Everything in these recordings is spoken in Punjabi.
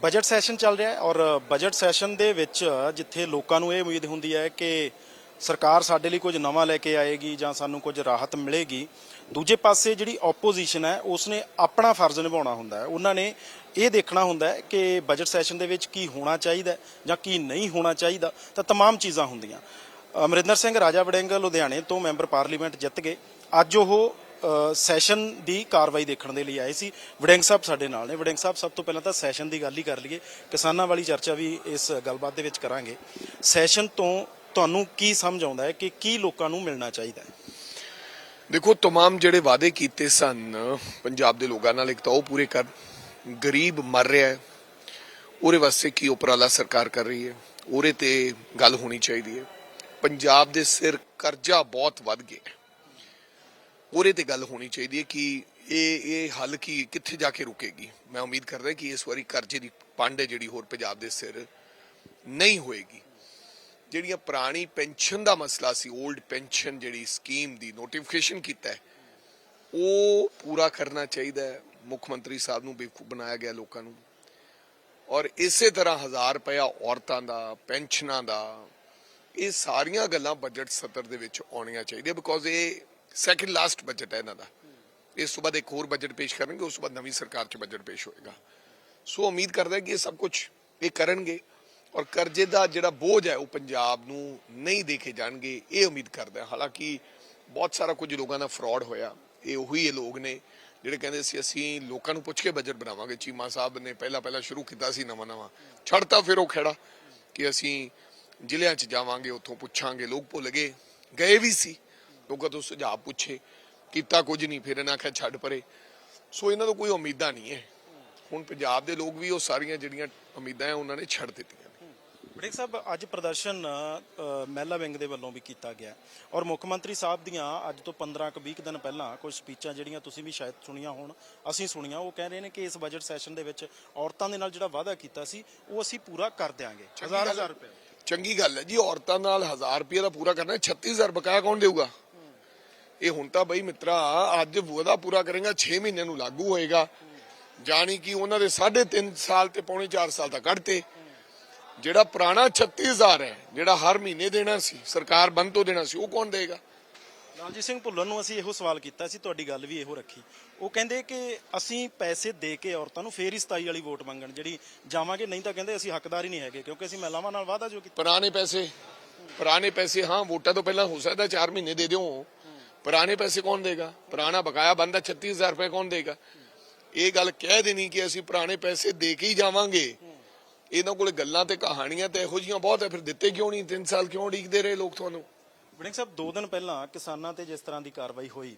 ਬਜਟ ਸੈਸ਼ਨ ਚੱਲ ਰਿਹਾ ਹੈ ਔਰ ਬਜਟ ਸੈਸ਼ਨ ਦੇ ਵਿੱਚ ਜਿੱਥੇ ਲੋਕਾਂ ਨੂੰ ਇਹ ਉਮੀਦ ਹੁੰਦੀ ਹੈ ਕਿ ਸਰਕਾਰ ਸਾਡੇ ਲਈ ਕੁਝ ਨਵਾਂ ਲੈ ਕੇ ਆਏਗੀ ਜਾਂ ਸਾਨੂੰ ਕੁਝ ਰਾਹਤ ਮਿਲੇਗੀ ਦੂਜੇ ਪਾਸੇ ਜਿਹੜੀ ਆਪੋਜੀਸ਼ਨ ਹੈ ਉਸਨੇ ਆਪਣਾ ਫਰਜ਼ ਨਿਭਾਉਣਾ ਹੁੰਦਾ ਹੈ ਉਹਨਾਂ ਨੇ ਇਹ ਦੇਖਣਾ ਹੁੰਦਾ ਹੈ ਕਿ ਬਜਟ ਸੈਸ਼ਨ ਦੇ ਵਿੱਚ ਕੀ ਹੋਣਾ ਚਾਹੀਦਾ ਹੈ ਜਾਂ ਕੀ ਨਹੀਂ ਹੋਣਾ ਚਾਹੀਦਾ ਤਾਂ तमाम ਚੀਜ਼ਾਂ ਹੁੰਦੀਆਂ ਅਮਰਿੰਦਰ ਸਿੰਘ ਰਾਜਾ ਵੜਿੰਗ ਲੁਧਿਆਣੇ ਤੋਂ ਮੈਂਬਰ ਪਾਰਲੀਮੈਂਟ ਜਿੱਤ ਗਏ ਅੱਜ ਉਹ ਅ, ਸੈਸ਼ਨ ਦੀ ਕਾਰਵਾਈ ਦੇਖਣ ਦੇ ਲਈ ਆਏ ਸੀ ਵੜਿੰਗ ਸਾਹਿਬ ਸਾਡੇ ਨਾਲ ਨੇ ਵੜਿੰਗ ਸਾਹਿਬ ਸਭ ਤੋਂ ਪਹਿਲਾਂ ਤਾਂ ਸੈਸ਼ਨ ਦੀ ਗੱਲ ਹੀ ਕਰ ਲਈਏ ਕਿਸਾਨਾਂ ਵਾਲੀ ਚਰਚਾ ਵੀ ਇਸ ਗੱਲਬਾਤ ਦੇ ਵਿੱਚ ਕਰਾਂਗੇ ਸੈਸ਼ਨ ਤੋਂ ਤੁਹਾਨੂੰ ਕੀ ਸਮਝ ਆਉਂਦਾ ਹੈ ਕਿ ਕੀ ਲੋਕਾਂ ਨੂੰ ਮਿਲਣਾ ਚਾਹੀਦਾ ਹੈ ਦੇਖੋ तमाम ਜਿਹੜੇ ਵਾਅਦੇ ਕੀਤੇ ਸਨ ਪੰਜਾਬ ਦੇ ਲੋਕਾਂ ਨਾਲ ਇੱਕ ਤਾਂ ਉਹ ਪੂਰੇ ਕਰ ਗਰੀਬ ਮਰ ਰਿਹਾ ਹੈ ਉਹਦੇ ਵਾਸਤੇ ਕੀ ਉਪਰਾਲਾ ਸਰਕਾਰ ਕਰ ਰਹੀ ਹੈ ਉਹਦੇ ਤੇ ਗੱਲ ਹੋਣੀ ਚਾਹੀਦੀ ਹੈ ਪੰਜਾਬ ਦੇ ਸਿਰ ਕਰਜ਼ਾ ਬਹੁਤ ਵੱਧ ਗਿਆ ਹੈ। ਉਹਦੇ ਤੇ ਗੱਲ ਹੋਣੀ ਚਾਹੀਦੀ ਹੈ ਕਿ ਇਹ ਇਹ ਹੱਲ ਕੀ, ਕਿੱਥੇ ਜਾ ਕੇ ਰੁਕੇਗੀ? ਮੈਂ ਉਮੀਦ ਕਰਦਾ ਕਿ ਇਸ ਵਾਰੀ ਕਰਜ਼ੇ ਦੀ ਪੰਡ ਜਿਹੜੀ ਹੋਰ ਪੰਜਾਬ ਦੇ ਸਿਰ ਨਹੀਂ ਹੋਏਗੀ। ਜਿਹੜੀਆਂ ਪੁਰਾਣੀ ਪੈਨਸ਼ਨ ਦਾ ਮਸਲਾ ਸੀ 올ਡ ਪੈਨਸ਼ਨ ਜਿਹੜੀ ਸਕੀਮ ਦੀ ਨੋਟੀਫਿਕੇਸ਼ਨ ਕੀਤਾ ਹੈ, ਉਹ ਪੂਰਾ ਕਰਨਾ ਚਾਹੀਦਾ ਹੈ। ਮੁੱਖ ਮੰਤਰੀ ਸਾਹਿਬ ਨੂੰ ਬੇਵਕੂਫ ਬਣਾਇਆ ਗਿਆ ਲੋਕਾਂ ਨੂੰ। ਔਰ ਇਸੇ ਤਰ੍ਹਾਂ 1000 ਰੁਪਇਆ ਔਰਤਾਂ ਦਾ, ਪੈਨਸ਼ਨਾਂ ਦਾ, ਇਹ ਸਾਰੀਆਂ ਗੱਲਾਂ ਬਜਟ ਸਤਰ ਦੇ ਵਿੱਚ ਆਉਣੀਆਂ ਚਾਹੀਦੀਆਂ ਬਿਕੋਜ਼ ਇਹ ਸੈਕਿੰਡ ਲਾਸਟ ਬਜਟ ਹੈ ਇਹਨਾਂ ਦਾ ਇਸ ਤੋਂ ਬਾਅਦ ਇੱਕ ਹੋਰ ਬਜਟ ਪੇਸ਼ ਕਰਨਗੇ ਉਸ ਤੋਂ ਬਾਅਦ ਨਵੀਂ ਸਰਕਾਰ 'ਚ ਬਜਟ ਪੇਸ਼ ਹੋਏਗਾ ਸੋ ਉਮੀਦ ਕਰਦਾ ਕਿ ਇਹ ਸਭ ਕੁਝ ਇਹ ਕਰਨਗੇ ਔਰ ਕਰਜ਼ੇ ਦਾ ਜਿਹੜਾ ਬੋਝ ਹੈ ਉਹ ਪੰਜਾਬ ਨੂੰ ਨਹੀਂ ਦੇਖੇ ਜਾਣਗੇ ਇਹ ਉਮੀਦ ਕਰਦਾ ਹਾਲਾਂਕਿ ਬਹੁਤ ਸਾਰਾ ਕੁਝ ਲੋਕਾਂ ਦਾ ਫਰਾਡ ਹੋਇਆ ਇਹ ਉਹੀ ਇਹ ਲੋਕ ਨੇ ਜਿਹੜੇ ਕਹਿੰਦੇ ਸੀ ਅਸੀਂ ਲੋਕਾਂ ਨੂੰ ਪੁੱਛ ਕੇ ਬਜਟ ਬਣਾਵਾਂਗੇ ਚੀਮਾ ਸਾਹਿਬ ਨੇ ਪਹਿਲਾਂ ਪਹਿਲਾਂ ਸ਼ੁਰੂ ਕੀਤਾ ਸੀ ਨਵਾਂ ਨਵਾਂ ਛੱਡਤਾ ਫਿਰ ਉਹ ਖੇੜਾ ਕਿ ਅਸੀਂ ਜ਼ਿਲ੍ਹਿਆਂ 'ਚ ਜਾਵਾਂਗੇ ਉੱਥੋਂ ਪੁੱਛਾਂਗੇ ਲੋਕ ਭੁੱਲ ਗਏ ਗਏ ਵੀ ਸੀ ਲੋਕਾਂ ਤੋਂ ਸੁਝਾਅ ਪੁੱਛੇ ਕੀਤਾ ਕੁਝ ਨਹੀਂ ਫਿਰ ਇਹਨਾਂ ਆਖਿਆ ਛੱਡ ਪਰੇ। ਸੋ ਇਹਨਾਂ ਤੋਂ ਕੋਈ ਉਮੀਦਾਂ ਨਹੀਂ ਹੈ। ਹੁਣ ਪੰਜਾਬ ਦੇ ਲੋਕ ਵੀ ਉਹ ਸਾਰੀਆਂ ਜਿਹੜੀਆਂ ਉਮੀਦਾਂ ਹੈ ਉਹਨਾਂ ਨੇ ਛੱਡ ਦਿੱਤੀਆਂ ਵੜਿੰਗ ਸਾਹਿਬ ਅੱਜ ਪ੍ਰਦਰਸ਼ਨ ਮਹਿਲਾ ਵਿੰਗ ਦੇ ਵੱਲੋਂ ਵੀ ਕੀਤਾ ਗਿਆ। ਔਰ ਮੁੱਖ ਮੰਤਰੀ ਸਾਹਿਬ ਦੀਆਂ ਅੱਜ ਤੋਂ 15 ਕੁ 20 ਕੁ ਦਿਨ ਪਹਿਲਾਂ ਕੁਝ ਸਪੀਚਾਂ ਜਿਹੜੀਆਂ ਤੁਸੀਂ ਵੀ ਸ਼ਾਇਦ ਸੁਣੀਆਂ ਹੋਣ ਅਸੀਂ ਸੁਣੀਆਂ ਉਹ ਕਹਿ ਰਹੇ ਨੇ ਕਿ ਇਸ ਬਜਟ ਸੈਸ਼ਨ ਦੇ ਵਿੱਚ ਔਰਤਾਂ ਦੇ ਨਾਲ ਜਿਹੜਾ ਵਾਅਦਾ ਕੀਤਾ ਸੀ ਉਹ ਅਸੀਂ ਪੂਰਾ ਕਰ ਦਿਆਂਗੇ। ਹਜ਼ਾਰ ਹਜ਼ਾਰ ਰੁਪਏ। ਚੰਗੀ ਗੱਲ ਹੈ ਜੀ ਔਰਤਾਂ ਨਾਲ 1000 ਰੁਪਏ ਦਾ ਪੂਰਾ ਕਰਨਾ ਹੈ, 36000 ਬਕਾਇਆ ਕੌਣ ਦੇਊਗਾ? ਇਹ ਹੁਣ ਤਾਂ ਬਈ ਮਿੱਤਰਾ ਅੱਜ ਵਾਅਦਾ ਪੂਰਾ ਕਰੇਗਾ 6 ਮਹੀਨਿਆਂ ਨੂੰ ਲਾਗੂ ਹੋਏਗਾ। ਜਾਣੀ ਕਿ ਉਹਨਾਂ ਦੇ 3.5 ਸਾਲ ਤੇ ਪੌਣੇ 4 ਸਾਲ ਤੱਕ ਕੱਢਤੇ। ਜਿਹੜਾ ਪੁਰਾਣਾ 36000 ਹੈ ਜਿਹੜਾ ਹਰ ਮਹੀਨੇ ਦੇਣਾ ਸੀ ਸਰਕਾਰ ਬੰਦ ਤੋਂ ਦੇਣਾ ਸੀ ਉਹ ਕੌਣ ਦੇਗਾ? ਲਾਲਜੀਤ ਸਿੰਘ ਭੁੱਲਰ ਨੂੰ ਅਸੀਂ ਇਹੋ ਸਵਾਲ ਕੀਤਾ ਸੀ ਤੁਹਾਡੀ ਗੱਲ ਵੀ ਇਹੋ ਰੱਖੀ। ਉਹ ਕਹਿੰਦੇ ਕਿ ਅਸੀਂ ਪੈਸੇ ਦੇ ਕੇ ਔਰਤਾਂ ਨੂੰ ਫੇਰ ਹੀ 27 ਵਾਲੀ ਵੋਟ ਮੰਗਣ ਜਿਹੜੀ ਜਾਵਾਂਗੇ ਨਹੀਂ ਤਾਂ ਕਹਿੰਦੇ ਅਸੀਂ ਹੱਕਦਾਰ ਹੀ ਨਹੀਂ ਹੈਗੇ ਕਿਉਂਕਿ ਅਸੀਂ ਮਹਿਲਾਵਾਂ ਨਾਲ ਵਾਅਦਾ ਜੋ ਕੀਤਾ। ਪੁਰਾਣੇ ਪੈਸੇ ਪੁਰਾਣੇ ਪੈਸੇ ਹਾਂ ਵੋਟਾਂ ਤੋਂ ਪਹਿਲਾਂ ਹੋ ਸਕਦਾ 4 ਮਹੀਨੇ ਦੇ ਦਿਓ। ਪੁਰਾਣੇ ਪੈਸੇ ਕੌਣ ਦੇਗਾ? ਪੁਰਾਣਾ ਬਕਾਇਆ ਬੰਦਾ 36000 ਰੁਪਏ ਕੌਣ ਦੇਗਾ? ਇਹ ਗੱਲ ਕਹਿ ਦੇਣੀ ਕਿ ਅਸੀਂ ਪੁਰਾਣੇ ਪੈਸੇ ਦੇ ਕੇ ਹੀ ਜਾਵਾਂਗੇ। ਇਹਨਾਂ ਕੋਲੇ ਗੱਲਾਂ ਤੇ ਕਹਾਣੀਆਂ ਤੇ ਇਹੋ ਜੀਆਂ ਬਹੁਤ ਹੈ ਫਿਰ ਦਿੱਤੇ ਕਿਉਂ ਨਹੀਂ? 3 ਸਾਲ ਕਿਉਂ ਉਡੀਕਦੇ ਰਹੇ ਲੋਕ ਤੁਹਾਨੂੰ? ਵੜਿੰਗ ਸਾਹਿਬ, ਦੋ ਦਿਨ ਪਹਿਲਾਂ ਕਿਸਾਨਾਂ ਤੇ ਜਿਸ ਤਰ੍ਹਾਂ ਦੀ ਕਾਰਵਾਈ ਹੋਈ,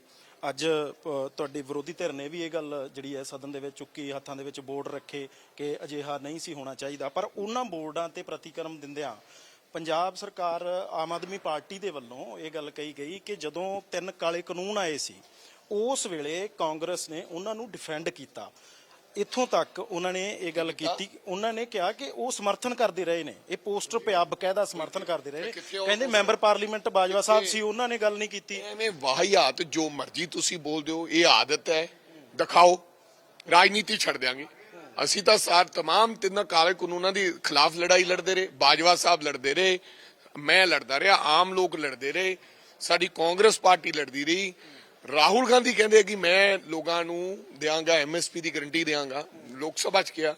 ਅੱਜ ਤੁਹਾਡੀ ਵਿਰੋਧੀ ਧਿਰ ਨੇ ਵੀ ਇਹ ਗੱਲ ਜਿਹੜੀ ਹੈ ਸਦਨ ਦੇ ਵਿੱਚ ਚੁੱਕੀ, ਹੱਥਾਂ ਦੇ ਵਿੱਚ ਬੋਰਡ ਰੱਖੇ ਕਿ ਅਜਿਹਾ ਨਹੀਂ ਸੀ ਹੋਣਾ ਚਾਹੀਦਾ। ਪਰ ਉਹਨਾਂ ਬੋਰਡਾਂ ਤੇ ਪ੍ਰਤੀਕਰਮ ਦਿੰਦਿਆਂ ਪੰਜਾਬ ਸਰਕਾਰ ਆਮ ਆਦਮੀ ਪਾਰਟੀ ਦੇ ਵੱਲੋਂ ਇਹ ਗੱਲ ਕਹੀ ਗਈ ਕਿ ਜਦੋਂ ਤਿੰਨ ਕਾਲੇ ਕਾਨੂੰਨ ਆਏ ਸੀ ਉਸ ਵੇਲੇ ਕਾਂਗਰਸ ਨੇ ਉਹਨਾਂ ਨੂੰ ਡਿਫੈਂਡ ਕੀਤਾ। ਇੱਥੋਂ ਤੱਕ ਉਹਨਾਂ ਨੇ ਇਹ ਗੱਲ ਕੀਤੀ। ਉਹਨਾਂ ਨੇ ਕਿਹਾ ਕਿ ਉਹ ਸਮਰਥਨ ਕਰਦੇ ਰਹੇ ਨੇ। ਇਹ ਪੋਸਟਰ ਪਿਆ ਬਕਾਇਦਾ ਸਮਰਥਨ ਕਰਦੇ ਰਹੇ ਨੇ। ਕਹਿੰਦੇ ਮੈਂਬਰ ਪਾਰਲੀਮੈਂਟ ਬਾਜਵਾ ਸਾਹਿਬ ਸੀ ਉਹਨਾਂ ਨੇ ਗੱਲ ਨਹੀਂ ਕੀਤੀ। ਐਵੇਂ ਵਾਹਿਆਤ ਜੋ ਮਰਜ਼ੀ ਤੁਸੀਂ ਬੋਲਦੇ ਹੋ ਇਹ ਆਦਤ ਹੈ। ਦਿਖਾਓ। ਰਾਜਨੀਤੀ ਛੱਡ ਦਿਆਂਗੇ। ਅਸੀਂ ਤਾਂ ਸਾਰ तमाम ਤਿੰਨਾਂ ਕਾਲੇ ਕਾਨੂੰਨਾਂ ਦੀ ਖਿਲਾਫ ਲੜਾਈ ਲੜਦੇ ਰਹੇ ਬਾਜਵਾ ਸਾਹਿਬ ਲੜਦੇ ਰਹੇ ਮੈਂ ਲੜਦਾ ਰਿਹਾ ਆਮ ਲੋਕ ਲੜਦੇ ਰਹੇ ਸਾਡੀ ਕਾਂਗਰਸ ਪਾਰਟੀ ਲੜਦੀ ਰਹੀ ਰਾਹੁਲ ਗਾਂਧੀ ਕਹਿੰਦੇ ਕਿ ਮੈਂ ਲੋਕਾਂ ਨੂੰ ਦਿਆਂਗਾ ਐਮਐਸਪੀ ਦੀ ਗਾਰੰਟੀ ਦਿਆਂਗਾ ਲੋਕ ਸਭਾ ਚ ਕਿਹਾ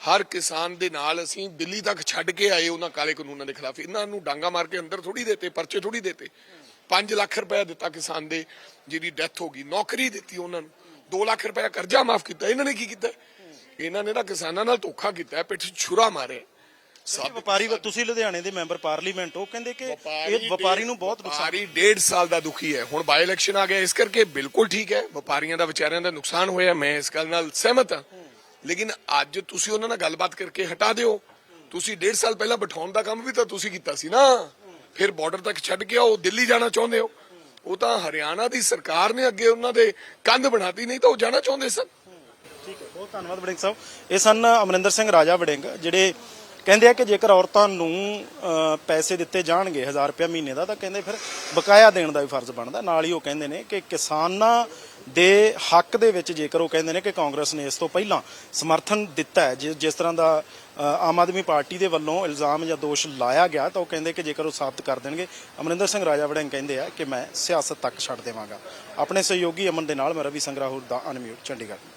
ਹਰ ਕਿਸਾਨ ਦੇ ਨਾਲ ਅਸੀਂ ਦਿੱਲੀ ਤੱਕ ਛੱਡ ਕੇ ਆਏ ਉਹਨਾਂ ਕਾਲੇ ਕਾਨੂੰਨਾਂ ਦੇ ਖਿਲਾਫ ਇਹਨਾਂ ਨੂੰ ਡਾਂਗਾ ਮਾਰ ਕੇ ਅੰਦਰ ਥੋੜੀ ਦੇਤੇ ਪਰਚੇ ਥੋੜੀ ਦੇਤੇ 5 ਲੱਖ ਰੁਪਏ ਦਿੱਤਾ ਕਿਸਾਨ ਦੇ ਜਿਹਦੀ ਡੈਥ ਹੋ ਗਈ ਨੌਕਰੀ ਦਿੱਤੀ ਉਹਨਾਂ ਨੂੰ 2 ਲੱਖ ਰੁਪਏ ਕਰਜ਼ਾ ਮਾਫ ਕੀਤਾ ਇਹਨਾਂ ਨੇ ਕੀ ਕੀਤਾ ਇਹਨਾਂ ਨੇ ਤਾਂ ਕਿਸਾਨਾਂ ਨਾਲ ਧੋਖਾ ਕੀਤਾ ਪਿੱਠ 'ਚ ਛੁਰਾ ਮਾਰੇ। ਸਭ ਵਪਾਰੀ ਤੁਸੀਂ ਲੁਧਿਆਣੇ ਦੇ ਮੈਂਬਰ ਪਾਰਲੀਮੈਂਟ ਉਹ ਕਹਿੰਦੇ ਕਿ ਇਹ ਵਪਾਰੀ ਨੂੰ ਬਹੁਤ ਨੁਕਸਾਨ ਵਪਾਰੀ ਡੇਢ ਸਾਲ ਦਾ ਦੁਖੀ ਹੈ। ਹੁਣ ਬਾਈ ਇਲੈਕਸ਼ਨ ਆ ਗਿਆ ਇਸ ਕਰਕੇ ਬਿਲਕੁਲ ਠੀਕ ਹੈ। ਵਪਾਰੀਆਂ ਦਾ ਵਿਚਾਰਿਆਂ ਦਾ ਨੁਕਸਾਨ ਹੋਇਆ ਮੈਂ ਇਸ ਗੱਲ ਨਾਲ ਸਹਿਮਤ ਹਾਂ। ਲੇਕਿਨ ਅੱਜ ਤੁਸੀਂ ਉਹਨਾਂ ਨਾਲ ਗੱਲਬਾਤ ਕਰਕੇ ਹਟਾ ਦਿਓ। ਤੁਸੀਂ ਡੇਢ ਸਾਲ ਪਹਿਲਾਂ ਬਿਠਾਉਣ ਦਾ ਕੰਮ ਵੀ ਤਾਂ ਤੁਸੀਂ ਕੀਤਾ ਸੀ ਨਾ। ਫਿਰ ਬਾਰਡਰ ਤੱਕ ਛੱਡ ਕੇ ਆਓ ਦਿੱਲੀ ਜਾਣਾ ਚਾਹੁੰਦੇ ਹੋ। ਉਹ ਤਾਂ ਹਰਿਆਣਾ ਦੀ ਸਰਕਾਰ ਨੇ ਅੱਗੇ ਉਹਨਾਂ ਦੇ ਕੰਧ ਬਣਾਤੀ ਨਹੀਂ ਤਾਂ ਉਹ ਜਾਣਾ ਚਾਹੁੰਦੇ ਸਨ। ਠੀਕ ਹੈ, ਬਹੁਤ ਧੰਨਵਾਦ ਵੜਿੰਗ ਸਾਹਿਬ। ਇਹ ਸਨ ਅਮਰਿੰਦਰ ਸਿੰਘ, ਰਾਜਾ ਵੜਿੰਗ, ਜਿਹੜੇ ਕਹਿੰਦੇ ਆ ਕਿ ਜੇਕਰ ਔਰਤਾਂ ਨੂੰ ਪੈਸੇ ਦਿੱਤੇ ਜਾਣਗੇ 1000 ਰੁਪਏ ਮਹੀਨੇ ਦਾ, ਤਾਂ ਕਹਿੰਦੇ ਫਿਰ ਬਕਾਇਆ ਦੇਣ ਦਾ ਵੀ ਫਰਜ਼ ਬਣਦਾ। ਨਾਲ ਹੀ ਉਹ ਕਹਿੰਦੇ ਨੇ ਕਿ ਕਿਸਾਨਾਂ ਦੇ ਹੱਕ ਦੇ ਵਿੱਚ ਜੇਕਰ ਉਹ ਕਹਿੰਦੇ ਨੇ ਕਿ ਕਾਂਗਰਸ ਨੇ ਇਸ ਤੋਂ ਪਹਿਲਾਂ ਸਮਰਥਨ ਦਿੱਤਾ ਹੈ ਜਿਸ ਤਰ੍ਹਾਂ ਦਾ ਆਮ ਆਦਮੀ ਪਾਰਟੀ ਦੇ ਵੱਲੋਂ ਇਲਜ਼ਾਮ ਜਾਂ ਦੋਸ਼ ਲਾਇਆ ਗਿਆ, ਤਾਂ ਉਹ ਕਹਿੰਦੇ ਕਿ ਜੇਕਰ ਉਹ ਸਾਬਤ ਕਰ ਦੇਣਗੇ, ਅਮਰਿੰਦਰ ਸਿੰਘ, ਰਾਜਾ ਵੜਿੰਗ ਕਹਿੰਦੇ ਆ ਕਿ ਮੈਂ ਸਿਆਸਤ ਤੱਕ ਛੱਡ ਦੇਵਾਂਗਾ। ਆਪਣੇ ਸਹਿਯੋਗੀ ਅਮਨ ਦੇ ਨਾਲ ਮੈਂ ਰਵੀ ਸੰਗਰਾਹੁਰ ਦਾ ਅਨਮਿਊਟ, ਚੰਡੀਗੜ੍ਹ।